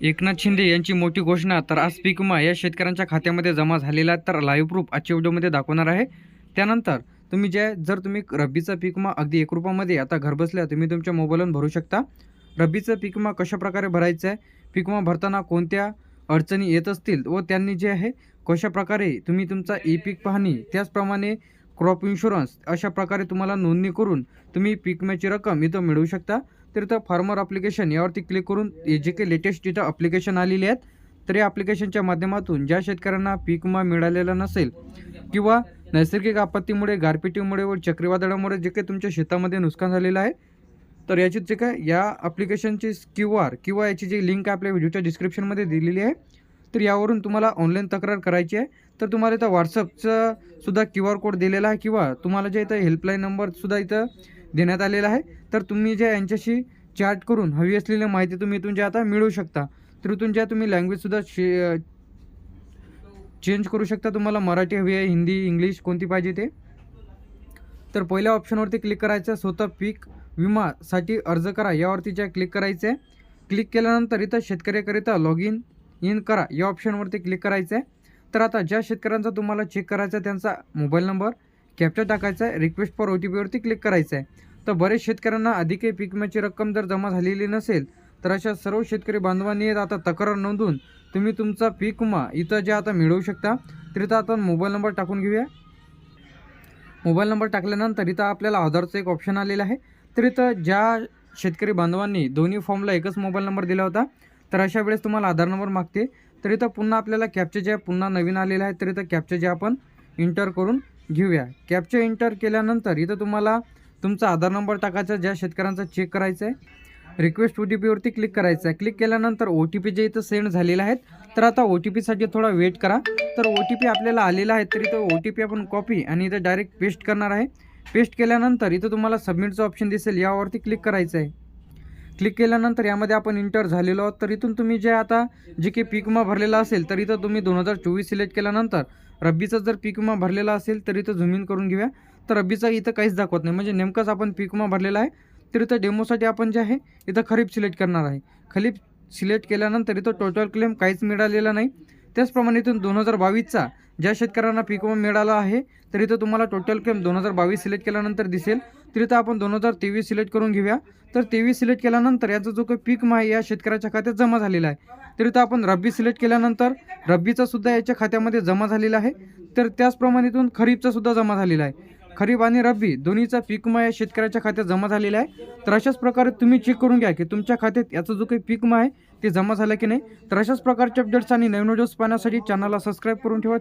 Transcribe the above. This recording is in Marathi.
एकनाथ शिंदे यांची मोठी घोषणा तर आज पीक विमा या शेतकऱ्यांच्या खात्यामध्ये जमा झालेला आहे. तर लाईव्ह प्रूफ आजच्या व्हिडिओमध्ये दाखवणार आहे. त्यानंतर तुम्ही जे जर तुम्ही रब्बीचा पीक विमा अगदी एक रुपयामध्ये आता घरबसल्या तुम्ही तुमच्या मोबाईलवरून भरू शकता. रब्बीचं पीक विमा कशाप्रकारे भरायचं आहे? पीक विमा भरताना कोणत्या अडचणी येत असतील व त्यांनी जे आहे कशाप्रकारे तुम्ही तुमचा ई पीक पाहणी त्याचप्रमाणे क्रॉप इन्शुरन्स अशा प्रकारे तुम्हाला नोंदणी करून तुम्ही पीक विम्याची रक्कम इथं मिळवू शकता. तर इथं फार्मर अप्लिकेशन यावरती क्लिक करून जे काही लेटेस्ट इथं अप्लिकेशन आलेली आहेत तर या ॲप्लिकेशनच्या माध्यमातून ज्या शेतकऱ्यांना पीक विमा मिळालेला नसेल किंवा नैसर्गिक आपत्तीमुळे गारपिटीमुळे व चक्रीवादळामुळे जे काही तुमच्या शेतामध्ये नुकसान झालेलं आहे तर याची जे काय या ॲप्लिकेशनची क्यू आर किंवा याची जी लिंक आहे आपल्या व्हिडिओच्या डिस्क्रिप्शनमध्ये दिलेली आहे तर यावरून तुम्हाला ऑनलाईन तक्रार करायची आहे. तर तुम्हाला इथं व्हॉट्सअपचं सुद्धा क्यू आर कोड दिलेला आहे किंवा तुम्हाला जे इथं हेल्पलाईन नंबरसुद्धा इथं देण्यात आलेला आहे. तर तुम्ही जे यांच्याशी चॅट करून हवी असलेली माहिती तुम्ही इथून आता मिळवू शकता तर तुमच्या तुम्ही लँग्वेजसुद्धा शे चेंज करू शकता. तुम्हाला मराठी हवी आहे हिंदी इंग्लिश कोणती पाहिजे ते. तर पहिल्या ऑप्शनवरती क्लिक करायचं स्वतः पीक विमासाठी अर्ज करा. यावरती ज्या क्लिक करायचं आहे क्लिक केल्यानंतर इथं शेतकऱ्याकरिता लॉग इन इन करा. या ऑप्शनवरती क्लिक करायचं आहे तर आता ज्या शेतकऱ्यांचा तुम्हाला चेक करायचा आहे त्यांचा मोबाईल नंबर कॅप्चर टाकायचा आहे रिक्वेस्ट फॉर ओ टी पीवरती क्लिक करायचं आहे तर बरेच शेतकऱ्यांना अधिकही पीक विम्याची रक्कम जर जमा झालेली नसेल तर अशा सर्व शेतकरी बांधवांनी आता तक्रार नोंदवून तुम्ही तुमचा पीक विमा इथं जे आता मिळवू शकता तर इथं आता मोबाईल नंबर टाकून घेऊया. मोबाईल नंबर टाकल्यानंतर इथं आपल्याला आधारचं एक ऑप्शन आलेलं आहे. तर इथं ज्या शेतकरी बांधवांनी दोन्ही फॉर्मला एकच मोबाईल नंबर दिला होता तर अशा वेळेस तुम्हाला आधार नंबर मागते. तर इथं पुन्हा आपल्याला कॅप्चे जे पुन्हा नवीन आलेलं आहे तर इथं कॅप्चे जे आपण इंटर करून घेऊया. कॅप्चे इंटर केल्यानंतर इथं तुम्हाला तुमचा आधार नंबर टाकायचा ज्या शेतकऱ्यांचा चेक करायचा आहे. रिक्वेस्ट ओ टी पीवरती क्लिक करायचं आहे. क्लिक केल्यानंतर ओ टी पी जे इथं सेंड झालेला आहेत तर आता ओ टी पीसाठी थोडा वेट करा. तर ओ टी पी आपल्याला आलेला आहे तर इथं ओ टी पी आपण कॉपी आणि इथं डायरेक्ट पेस्ट करणार आहे. पेस्ट केल्यानंतर इथं तुम्हाला सबमिटचं ऑप्शन दिसेल यावरती क्लिक करायचं आहे. क्लिक केल्यानंतर यामध्ये आपण इंटर झालेलो आहोत. तर इथून तुम्ही जे आता जे काही पीक विमा भरलेला असेल तर इथं तुम्ही दोन हजार चोवीस सिलेक्ट केल्यानंतर रब्बीचा जर पीक विमा भरलेला असेल तर इथं करून घेऊया. तर रब्बीचा इथं काहीच दाखवत नाही. म्हणजे नेमकंच आपण पीक विमा भरलेला आहे तर इथं डेमोसाठी आपण जे आहे इथं खरीप सिलेक्ट करणार आहे. खरीप सिलेक्ट केल्यानंतर इथं टोटल क्लेम काहीच मिळालेला नाही. त्याचप्रमाणे इथून दोन हजार बावीसचा ज्या शेतकऱ्यांना पीक विमा मिळाला आहे तर इथं तुम्हाला टोटल क्लेम दोन हजार बावीस सिलेक्ट केल्यानंतर दिसेल. तर इथं आपण दोन हजार तेवीस सिलेक्ट करून घेऊया. तर तेवीस सिलेक्ट केल्यानंतर याचा जो काही पीक विमा आहे या शेतकऱ्याच्या खात्यात जमा झालेला आहे. तर इथं आपण रब्बी सिलेक्ट केल्यानंतर रब्बीचा सुद्धा याच्या खात्यामध्ये जमा झालेला आहे. तर त्याचप्रमाणे इथून खरीपचा सुद्धा जमा झालेला आहे. खरीप आणि रब्बी दोन्हीचा पीक विमा या शेतकऱ्याच्या खात्यात जमा झालेला आहे. तर अशाच प्रकारे तुम्ही चेक करून घ्या की तुमच्या खात्यात याचा जो काही पीक विमा आहे ते जमा झाला की नाही. तर अशाच प्रकारचे अपडेट्स आणि नवीन व्हिडिओज पाहण्यासाठी चॅनलला सबस्क्राईब करून ठेवा.